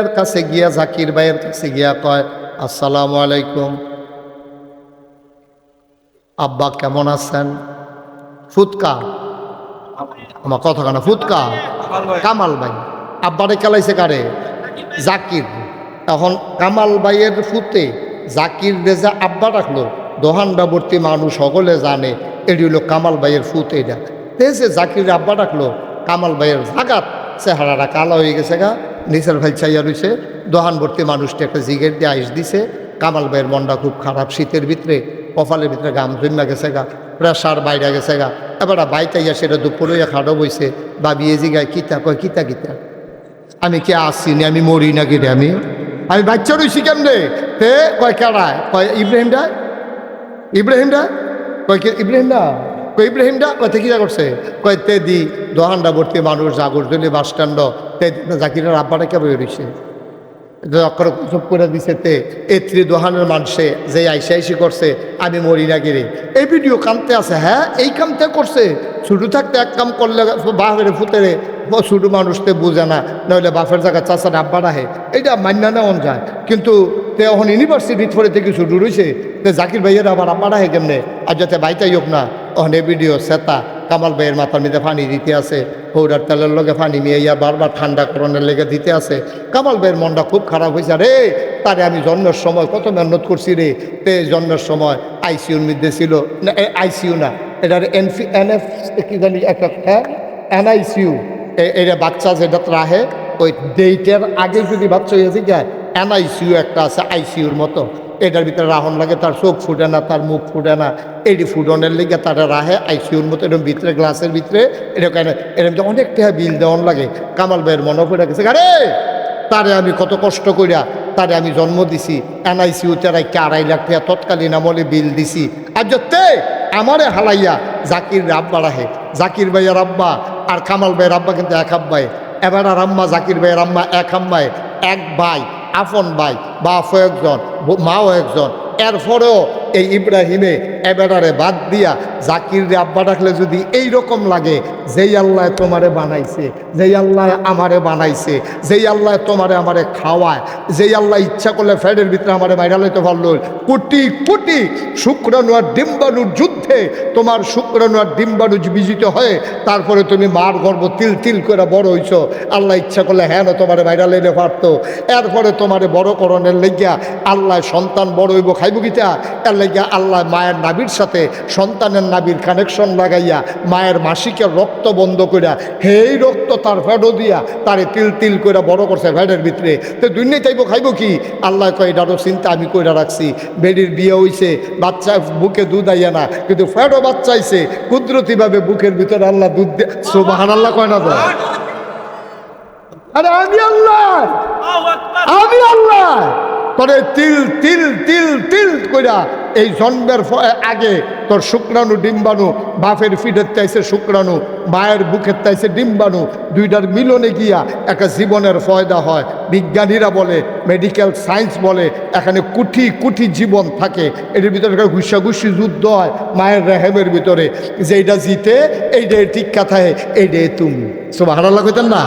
এর কাছে গিয়া, জাকির ভাইয়ের কাছে গিয়া কয়, আসসালামু আলাইকুম। আব্বা কেমন আছেন? ফুৎকা। আমার কথা কেন? ফুৎকা। কামাল ভাই। আব্বারে খেলাইছে কারে? জাকির। এখন কামাল ভাইয়ের ফুতে জাকির রেজা আব্বা রাখল দোহানডাবর্তী মানুষ সকলে জানে, এটি হলো কামাল ভাইয়ের ফুত এটা দেখছে জাকির আব্বা রাখল কামাল ভাইয়ের জাগাত চেহারাটা কালো হয়ে গেছে গা। নিচের ভাই চাইয়া রয়েছে দোহানবর্তী মানুষটা একটা জিগের দিয়ে আইস দিছে, কামাল ভাইয়ের মনটা খুব খারাপ, শীতের ভিতরে, কপালের ভিতরে গাম জন্মা গেছে গা প্রেশার বাইরে গেছে গা। এবার বাইতে ইয়া সেটা দুপুরে খাড়ো বইছে বা বিয়ে জিগায় কিতা কয় কিতা কিতা আমি কে আসছি নি? আমি মরি নাকি রে আমি? আমি বাচ্চা রইছি কেমনে? তে কয় কেড়ায় কয় ইব্রাহিমটা ইব্রাহিমটা কয়, কে ইব্রাহিমটা কয় ইব্রাহিমটা তে কিটা করছে? কয় তে দি দোহানটা ভর্তি মানুষ জাগরদলি বাস স্ট্যান্ড তে জাকিরের আব্বাটা কে বই রইছে অক্ষর চুপ করে দিছে তে এত্রি দোহানের মানুষে, যে আইসা আইসি করছে, আমি মরি না গিরে। এই ভিডিও কামতে আছে হ্যাঁ? এই কামতে করছে। শুধু থাকতে এক কাম করলে বাপের ফুতেরে ছোটো মানুষতে বুঝে না, নইলে বাপের জায়গা চাষার আব্বা রাহে এটা মান্যা নেওয়া যায়। কিন্তু তে এখন ইউনিভার্সিটি পরে থেকে শুরু রয়েছে তে জাকির ভাইয়ের আবার আব্বা রাহে কেমনে? আর যাতে বাইতাই হোক না এই ভিডিও সেতা, কামাল ভাইয়ের মাথার মধ্যে পানি দিতে আছে হৌরার তেলের লগে পানি নিয়ে ইয়া বারবার ঠান্ডা করণের লেগে দিতে আছে। কামাল ভাইয়ের মনটা খুব খারাপ হয়েছে রে তারে আমি জন্মের সময় কত মেহনত করছি রে, তে জন্মের সময় আইসিউর মধ্যে ছিল, না আইসিইউ না, এটার এনফি, এনএফ, কি জানি একটা হ্যাঁ এনআইসিউ এটা বাচ্চা যেটা রাহে ওই ডেটের আগে যদি বাচ্চা হয়েছে যায়, এনআইসিউ একটা আছে, আইসিউর মতো। এটার ভিতরে রাহন লাগে, তার চোখ ফুটে না, তার মুখ ফুটে না। এটি ফুটনের লেগে তারা রাহে, আইসিউর মতো এরকম ভিতরে, গ্লাসের ভিতরে, এরকম এরকম অনেক টাকা বিল দেওয়ান লাগে। কামাল ভাইয়ের মনে পড়ে গেছে, আরে, তারে আমি কত কষ্ট করিয়া তারে আমি জন্ম দিছি এনআইসিউতে রাখতে আড়াই লাখ টাকা তৎকালীন আমলে বিল দিছি। আর যতে আমারে হালাইয়া জাকির আব্বা রাহে। জাকির ভাইয়ের আব্বা আর কামাল ভাইয়ের আব্বা কিন্তু এক আব্বাই। এবার আর আম্মা, জাকির ভাইয়ের আম্মা এক আম্মায় এক ভাই। আপন ভাই বাপও একজন মাও একজন। এরপরেও এই ইব্রাহিমে এবেড়ারে বাদ দিয়া জাকির রে আব্বা ডাকলে যদি এই রকম লাগে, যেই আল্লাহ তোমারে বানাইছে, যেই আল্লাহ আমারে বানাইছে, যেই আল্লাহ তোমারে আমারে খাওয়ায়, যেই আল্লাহ ইচ্ছা করলে ফ্যাডের ভিতরে আমারে বাইরে লইতে পারল, কোটি কোটি শুক্রাণু আর ডিম্বাণুর যুদ্ধে তোমার শুক্রাণু আর ডিম্বাণু বিজিত হয়ে তারপরে তুমি মার গর্ব তিল তিল করে বড় হইছ। আল্লাহ ইচ্ছা করলে হ্যাঁ তোমারে বাইরে লইলে পারতো। এরপরে তোমারে বড় করণের লেগিয়া আল্লাহ সন্তান বড় হইব, খাইব গীতা এর লেগিয়া আল্লাহ মায়ের নাবির সাথে সন্তানের নাবির কানেকশন লাগাইয়া মায়ের মাসিকের রক্ত বন্ধ কইরা হেই রক্ত তার ফেডো দিয়া তারে তিল তিল করে বড় করছে ফ্যাডের ভিতরে। তো দুনিয়া চাইব খাইব কি? আল্লাহ কয় এটারও চিন্তা আমি কইরা রাখছি। বেডির বিয়ে হইছে বাচ্চা বুকে দুধ আইয়া না কিন্তু ফ্যাডও বাচ্চাইছে কুদরতিভাবে বুকের ভিতরে আল্লাহ দুধ দিয়ে সোবাহান আল্লাহ কয় না তো? আরে আমি আল্লাহ! আমি আল্লাহ! তিল তিল তিল তিল কইরা এই জন্মের আগে তোর শুক্রাণু, ডিম্বাণু, বাপের ফিডের তাইছে শুক্রাণু, মায়ের বুকের তাইছে ডিম্বাণু, দুইটার মিলনে গিয়া একটা জীবনের ফয়দা হয়। বিজ্ঞানীরা বলে মেডিকেল সায়েন্স বলে, এখানে কুঠি কুঠি জীবন থাকে। এটার ভিতরে একটা ঘুষাঘুষি যুদ্ধ হয় মায়ের রেহেমের ভিতরে। যেইটা জিতে, এইটাই ঠিক কথায় এইটাই তুমি। সব হারাল্লা কইতেন না?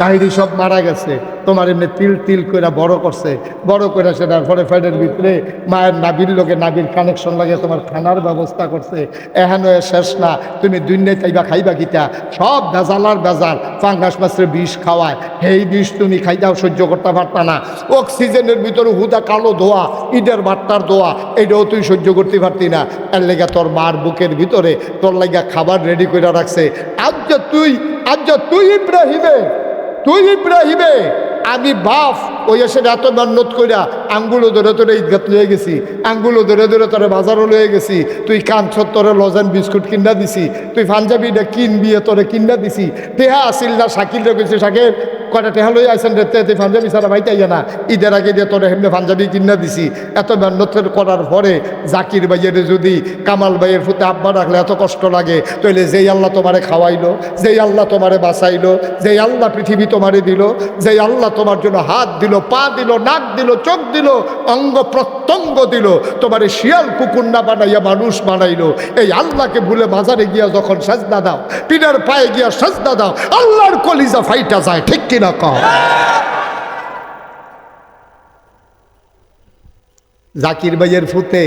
কাহিনী সব মারা গেছে। তোমার এমনি তিল তিল করে বড় করছে। বড় করে সেটার পরে ফ্যাটের ভিতরে মায়ের নাবির লোকে নাবির কানেকশন লাগে তোমার খানার ব্যবস্থা করছে। এহেন শেষ না। তুমি দুনিয়া খাইবা খাইবা গীতা সব বেজালার বেজাল ফাঙ্গাস মাছের বিষ খাওয়ায়। এই বিষ তুমি খাইদাও সহ্য করতে পারতা না। অক্সিজেনের ভিতরে হুদা কালো ধোয়া, ইটের বাট্টার ধোয়া এটাও তুই সহ্য করতে পারতি না। এর লেগে তোর মার বুকের ভিতরে তোর লাগা খাবার রেডি করে রাখছে। আজ তুই আজ তুই ইব্রাহিমে তুই ইব্রাহিমে, আমি বাপ ওই এসে এত মান্নত কইরা আঙ্গুলো ধরে ধরে ঈদগাত লয়ে গেছি, আঙ্গুলো ধরে ধরে তোরে বাজারও লয়ে গেছি, তুই কাঞ্চর তোরে লজান বিস্কুট কিনা দিছি, তুই পাঞ্জাবিটা কিনবি, তোরে কিনা দিছি টেহা আসিল না শাকিল রে কইছে, শাকিল কয়টা টেহা লই রে? তুই পাঞ্জাবি ছাড়া ভাইতে আইয়া না। ঈদের আগে দিয়ে তোরে হেমনে পাঞ্জাবি কিনা দিছি। এত মেহনত করার পরে জাকির ভাইয়ের যদি, কামাল ভাইয়ের ফুতে আব্বা রাখলে এত কষ্ট লাগে। তাহলে যেই আল্লাহ তোমারে খাওয়াইলো, যেই আল্লাহ তোমারে বাঁচাইলো, যেই আল্লাহ পৃথিবী তোমারে দিল, যেই আল্লাহ তোমার জন্য হাত দিল, পা দিল, নাক দিল, চোখ দিল, অঙ্গ প্রত্যঙ্গ দিল, তোমারে শিয়াল কুকুর না বানাইয়া মানুষ বানাইলো। এই আল্লাহকে ভুলে বাজারে গিয়া যখন সাজদা দাও পিনার পায়ে গিয়া সাজদা দাও, আল্লাহর কলিজা ফাইটা যায়, ঠিক জাকির ভাইয়ের ফুতে,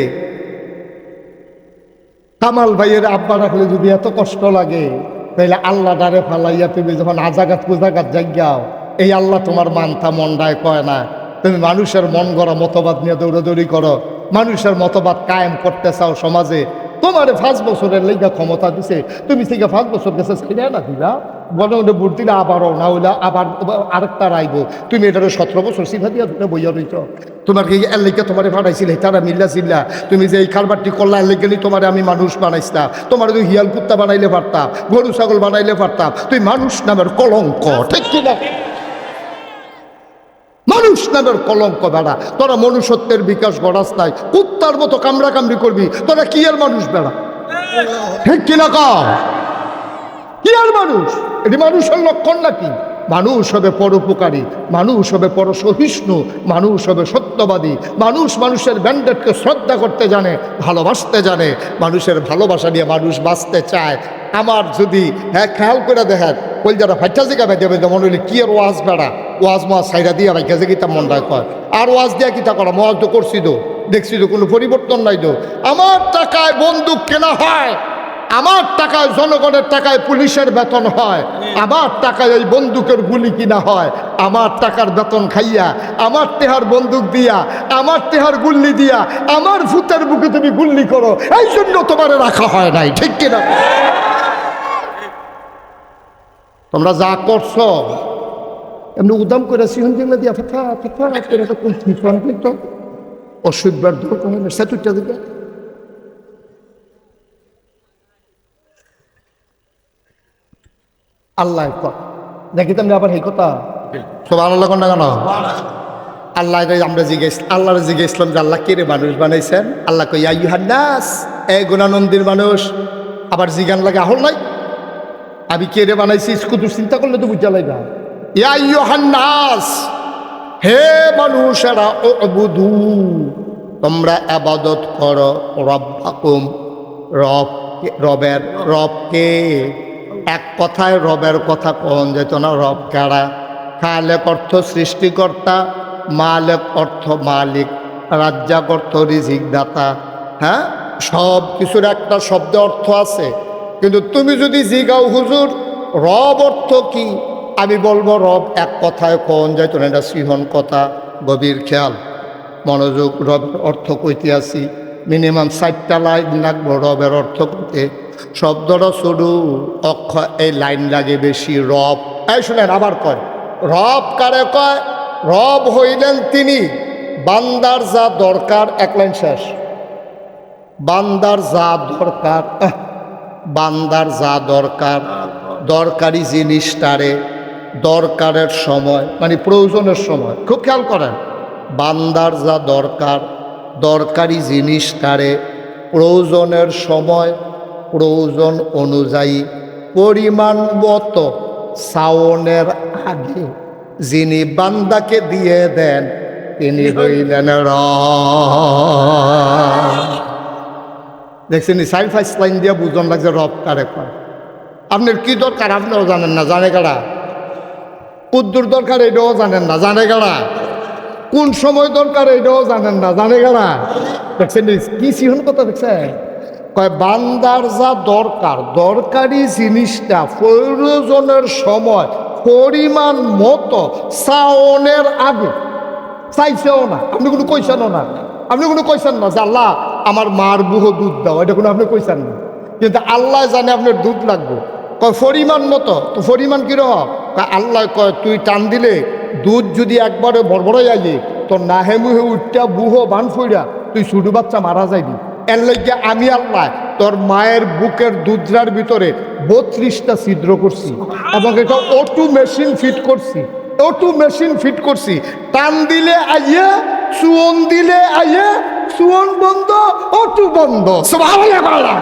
কামাল ভাইয়ের আব্বা রাখলে যদি এত কষ্ট লাগে তাহলে আল্লাহ ডারে ফালাইয়া তুমি যখন আজাগাত কুজাগাত জাগাও এই আল্লাহ তোমার মানতা মন্ডায় কয় না। তুমি মানুষের মন গড়া মতবাদ নিয়ে দৌড়াদৌড়ি করো। মানুষের মতবাদ কায়েম করতে চাও সমাজে। তোমার পাঁচ বছরের লেগা ক্ষমতা দিছে। তুমি থেকে পাঁচ বছর গেছে ছেড়ে না দিবা? ওটা ভোট দিলে আবারও না হইলে আবার আরেকটা রাইব। তুমি এটারে সতেরো বছর সিধা দিয়া তুমি বইয়া রইছ তোমার কি এর লেগে তোমার পাঠাইছিল তারা মিল্লা চিল্লা তুমি যে এই কারবারটি করলা এর লেগে তোমার আমি মানুষ বানাইছিলাম তোমার তুই হিয়াল কুত্তা বানাইলে পারতাম গরু ছাগল বানাইলে পারতাম। তুই মানুষ নামের কলঙ্ক ঠিক কিনা? মানুষ নামের কলঙ্ক বেড়া। তোরা মনুষ্যত্বের বিকাশ গড়াস নাই। কুত্তার মতো কামড়া কামড়ি করবি। তোরা কি আর মানুষ বেড়া? ঠিক কিনা কর কি আর মানুষ? এটি মানুষের লক্ষণ নাকি মানুষ হবে পরোপকারী, মানুষ হবে পর সহিষ্ণু মানুষ হবে সত্যবাদী, মানুষ মানুষের ব্যান্ডেডকে শ্রদ্ধা করতে জানে, ভালোবাসতে জানে, মানুষের ভালোবাসা নিয়ে মানুষ বাঁচতে চায়। আমার যদি হ্যাঁ খেয়াল করে দেখেন ওই যারা ফাইটা জিগা ভাই দেবে মনে হলে কি আর ওয়াজ বেড়া? ওয়াজ মহাজ সাইডা দিয়া ভাই গেছে কিতা মনটা কয়? আর ওয়াজ দিয়া কিতা করা? মহাজ তো করছি তো, দেখছি তো কোনো পরিবর্তন নাই তো। আমার টাকায় বন্দুক কেনা হয়। আমার টাকায় জনগণের টাকায় পুলিশের বেতন হয়, আমার টাকায় এই বন্দুকের গুলি কিনা হয়, আমার টাকার বেতন খাইয়া, আমার তেহার বন্দুক দিয়া, আমার তেহার গুল্লি দিয়া, আমার ভূতের বুকে তুমি গুল্লি করো, এই জন্য তোমার রাখা হয় নাই, ঠিক কিনা? তোমরা যা করছ, এমনি উদাম করে সিহন দিয়া ফেফা ফেফা করে অসুখবার দরকার হলে দিবে। আল্লাহ দেখি তুমি আবার এই কথা? সব আল্লাহ কন? না কেন আল্লাহ আমরা জিজ্ঞেস আল্লাহর জিজ্ঞেসলাম যে আল্লাহ কে রে মানুষ বানাইছেন? আল্লাহ কই নাস এ গুণানন্দীর মানুষ। আবার জিগান লাগে আহল নাই? আমি কে রে বানাইছি? কুতুর চিন্তা করলে তো বুঝা লাগবে। নাস হে মানুষেরা বুধু তোমরা আবাদত করো রব্বাকুম রব রবের রবকে এক কথায় রবের কথা কন যেত না, রব কারা খালেক অর্থ সৃষ্টিকর্তা, মালেক অর্থ মালিক রাজ্জাক অর্থ রিজিক দাতা হ্যাঁ? সব কিছুর একটা শব্দ অর্থ আছে। কিন্তু তুমি যদি জিগাও, হুজুর, রব অর্থ কি? আমি বলব, রব এক কথায় কন যাইতো না, এটা সিহন কথা, গভীর খেয়াল। মনোযোগ রবের অর্থ কইতে আসি। মিনিমাম ষাটটা লাইন লাগবো রবের অর্থ কইতে। শব্দটা শুরু অক্ষ, এই লাইন লাগে বেশি, রব। এই শুনেন, আবার কয়, রব কারে কয়? রব হইলেন তিনি। বান্দার যা দরকার, এক লাইন শেষ। বান্দার যা দরকার বান্দার যা দরকার, দরকারি জিনিসটারে দরকারের সময় মানে প্রয়োজনের সময়। খুব খেয়াল করেন, বান্দার যা দরকার, দরকারি জিনিসটারে প্রয়োজনের সময় প্রয়োজন অনুযায়ী পরিমাণ মতো সাওনের আগে যিনি বান্দাকে দিয়ে দেন, তিনি হইলেন দেখছেন সাইড ফাইভ লাইন দিয়ে বুঝন লাগছে রব কারে কয়। আপনার কি দরকার? আপনিও জানেন না, জানে কারা? কুদ্দুর দরকার এটাও জানেন না, জানে কারা? কোন সময় দরকার এটাও জানেন না, জানে কারা? দেখছেন কি সিহন কথা দেখছেন? কয়, বান্দার যা দরকার, দরকারি জিনিসটা প্রয়োজনের সময়, পরিমাণ মতো সাওনের আগে। চাইছেও না, আপনি কোনো কইছেনও না। আপনি কোনো কইছেন না যে, আল্লাহ, আমার মার বুহ দুধ দাও। এটা কোনো আপনি কইছেন না। কিন্তু আল্লাহ জানে আপনার দুধ লাগবে। কয়, পরিমাণ মতো। তো পরিমাণ কীরকম কয়, আল্লাহ কয়, তুই টান দিলে দুধ যদি একবারে বড়বড়াই আইয়ে তোর নাহে মুহে উঠটা বুহ বান ফুইরা, তুই ছোটো বাচ্চা মারা যাইবি। এর লাগে আমি আল্লাহ তোর মায়ের বুকের দুধরার ভিতরে বত্রিশটা ছিদ্র করছি এবং এটা অটু মেশিন ফিট করছি, অটু মেশিন ফিট করছি। টান দিলে আইয়ে, চুয়ন দিলে আইয়ে, চুয়ন বন্ধ, অটু বন্ধ। সুবহানাল্লাহ।